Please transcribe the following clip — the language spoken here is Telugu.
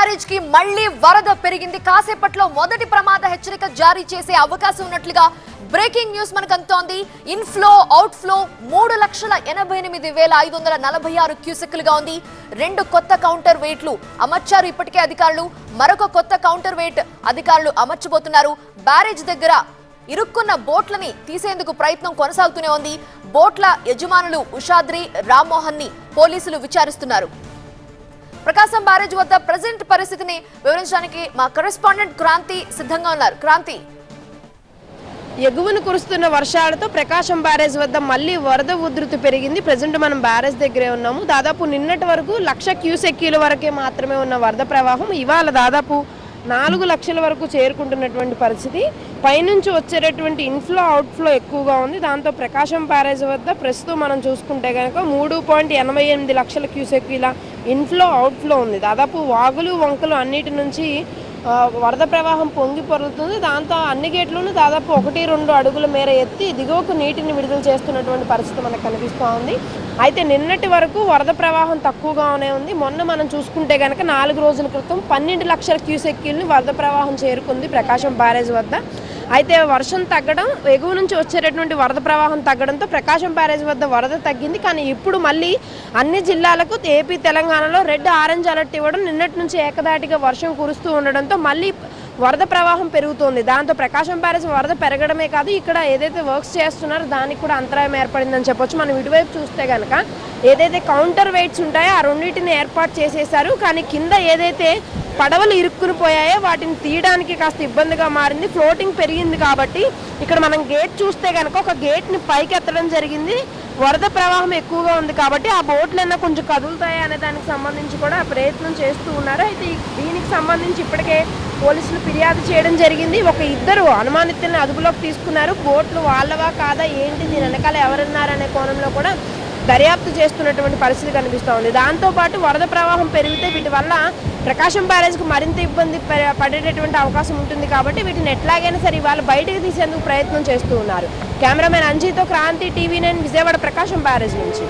బ్యారేజ్కి మళ్ళీ వరద పెరిగింది. కాసేపట్లో మొదటి ప్రమాద హెచ్చరిక జారీ చేసే అవకాశం ఉన్నట్లుగా బ్రేకింగ్ న్యూస్ మనకు అందుతోంది ఇన్ఫ్లో అవుట్ఫ్లో మూడు లక్షల ఎనభై ఎనిమిది వేల ఐదు వందల నలభై ఆరు క్యూసెక్లుగా ఉంది. రెండు కొత్త కౌంటర్ వెయిట్లు అమర్చారు ఇప్పటికే అధికారులు. మరొక కొత్త కౌంటర్ వెయిట్ అధికారులు అమర్చబోతున్నారు. బ్యారేజ్ దగ్గర ఇరుక్కున్న బోట్లని తీసేందుకు ప్రయత్నం కొనసాగుతూనే ఉంది. బోట్ల యజమానులు ఉషాద్రి రామ్మోహన్ని పోలీసులు విచారిస్తున్నారు. ప్రకాశం బ్యారేజ్ వద్ద ప్రజెంట్ పరిస్థితిని వివరించడానికి మా కరెస్పాండెంట్ క్రాంతి సిద్ధంగా ఉన్నారు. క్రాంతి. ఎగువన కురుస్తున్న వర్షాలతో ప్రకాశం బ్యారేజ్ వద్ద మళ్ళీ వరద ఉధృతి పెరిగింది. ప్రజెంట్ మనం బ్యారేజ్ దగ్గరే ఉన్నాము. దాదాపు నిన్నటి వరకు లక్ష క్యూసెక్యూల వరకే మాత్రమే ఉన్న వరద ప్రవాహం. ఇవాళ దాదాపు నాలుగు లక్షల వరకు చేరుకుంటున్నటువంటి పరిస్థితి. పైనుంచి వచ్చేటటువంటి ఇన్ఫ్లో అవుట్ఫ్లో ఎక్కువగా ఉంది. దాంతో ప్రకాశం బ్యారేజ్ వద్ద ప్రస్తుతం మనం చూసుకుంటే కనుక మూడు పాయింట్ ఎనభై ఎనిమిది లక్షల క్యూసెక్కీల ఇన్ఫ్లో అవుట్ఫ్లో ఉంది. దాదాపు వాగులు వంకలు అన్నిటి నుంచి వరద ప్రవాహం పొంగి పొరులుతుంది. దాంతో అన్ని గేట్లను దాదాపు ఒకటి రెండు అడుగుల మేర ఎత్తి దిగువకు నీటిని విడుదల చేస్తున్నటువంటి పరిస్థితి మనకు కనిపిస్తూ ఉంది. అయితే నిన్నటి వరకు వరద ప్రవాహం తక్కువగానే ఉంది. మొన్న మనం చూసుకుంటే కనుక నాలుగు రోజుల క్రితం పన్నెండు లక్షల క్యూసెక్కిల్ని వరద ప్రవాహం చేరుకుంది ప్రకాశం బ్యారేజ్ వద్ద. అయితే వర్షం తగ్గడం ఎగువ నుంచి వచ్చేటటువంటి వరద ప్రవాహం తగ్గడంతో ప్రకాశం బ్యారేజ్ వద్ద వరద తగ్గింది. కానీ ఇప్పుడు మళ్ళీ అన్ని జిల్లాలకు ఏపీ తెలంగాణలో రెడ్ ఆరెంజ్ అలర్ట్ ఇవ్వడం నిన్నటి నుంచి ఏకదాటిగా వర్షం కురుస్తూ ఉండడంతో మళ్ళీ వరద ప్రవాహం పెరుగుతోంది. దాంతో ప్రకాశం బ్యారేజ్ వరద పెరగడమే కాదు ఇక్కడ ఏదైతే వర్క్స్ చేస్తున్నారో దానికి కూడా అంతరాయం ఏర్పడిందని చెప్పొచ్చు. మనం ఇటువైపు చూస్తే కనుక ఏదైతే కౌంటర్ వెయిట్స్ ఉంటాయో ఆ రెండింటిని ఏర్పాటు చేసేసారు కానీ కింద ఏదైతే పడవలు ఇరుక్కుని పోయాయి వాటిని తీయడానికి కాస్త ఇబ్బందిగా మారింది. ఫ్లోటింగ్ పెరిగింది కాబట్టి ఇక్కడ మనం గేట్ చూస్తే కనుక ఒక గేట్ని పైకి ఎత్తడం జరిగింది. వరద ప్రవాహం ఎక్కువగా ఉంది కాబట్టి ఆ బోట్లన్నా కొంచెం కదులుతాయి అనే దానికి సంబంధించి కూడా ప్రయత్నం చేస్తూ ఉన్నారు. అయితే దీనికి సంబంధించి ఇప్పటికే పోలీసులు ఫిర్యాదు చేయడం జరిగింది. ఒక ఇద్దరు అనుమానితుల్ని అదుపులోకి తీసుకున్నారు. బోట్లు వాళ్ళవా కాదా ఏంటి? దీని వెనకాల ఎవరున్నారనే కోణంలో కూడా దర్యాప్తు చేస్తున్నటువంటి పరిస్థితి కనిపిస్తూ ఉంది. దాంతోపాటు వరద ప్రవాహం పెరిగితే వీటి వల్ల ప్రకాశం బ్యారేజ్కు మరింత ఇబ్బంది పడేటటువంటి అవకాశం ఉంటుంది కాబట్టి వీటిని ఎట్లాగైనా సరే ఇవాళ బయటకు తీసేందుకు ప్రయత్నం చేస్తూ ఉన్నారు. Cameraman అంజీతో Kranti TV nine Vijayawada Prakasam barrage నుంచి.